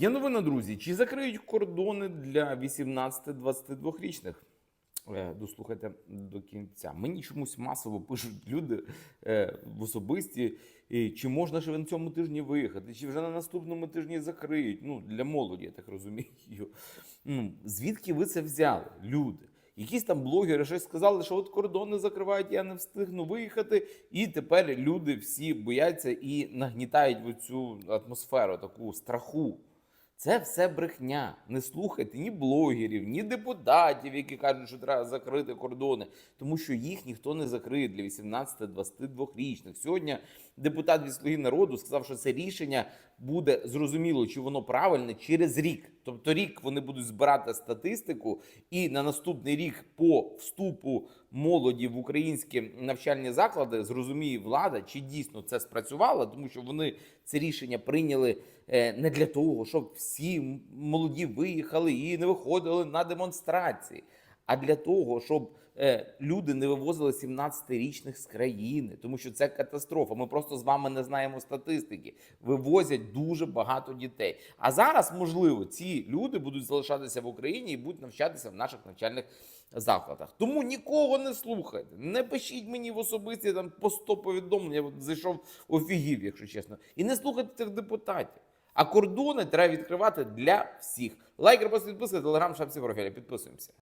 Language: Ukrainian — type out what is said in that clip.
Є новина, друзі. Чи закриють кордони для 18-22-річних? Е, Дослухайте до кінця. Мені чомусь масово пишуть люди е, в особисті, чи можна ще на цьому тижні виїхати, чи вже на наступному тижні закриють. Ну, для молоді, я так розумію. Ну, звідки ви це взяли, люди? Якісь там блогери щось сказали, що от кордони закривають, я не встигну виїхати. І тепер люди всі бояться і нагнітають в цю атмосферу таку страху. Це все брехня. Не слухайте ні блогерів, ні депутатів, які кажуть, що треба закрити кордони, тому що їх ніхто не закриє для 18-22-річних. Сьогодні депутат від «Слуги народу сказав, що це рішення буде зрозуміло, чи воно правильне через рік. Тобто рік вони будуть збирати статистику, і на наступний рік по вступу молоді в українські навчальні заклади зрозуміє влада, чи дійсно це спрацювало, тому що вони це рішення прийняли е, не для того, щоб всі молоді виїхали і не виходили на демонстрації, а для того, щоб е, люди не вивозили 17-річних з країни, тому що це катастрофа. Ми просто з вами не знаємо статистики. Вивозять дуже багато дітей. А зараз, можливо, ці люди будуть залишатися в Україні і будуть навчатися в наших навчальних закладах. Тому нікого не слухайте. Не пишіть мені в особисті там по 100 повідомлень. Я зайшов офігів, якщо чесно. І не слухайте цих депутатів. А кордони треба відкривати для всіх. Лайк, репост, підписка, телеграм, шапці профіля. Підписуємося.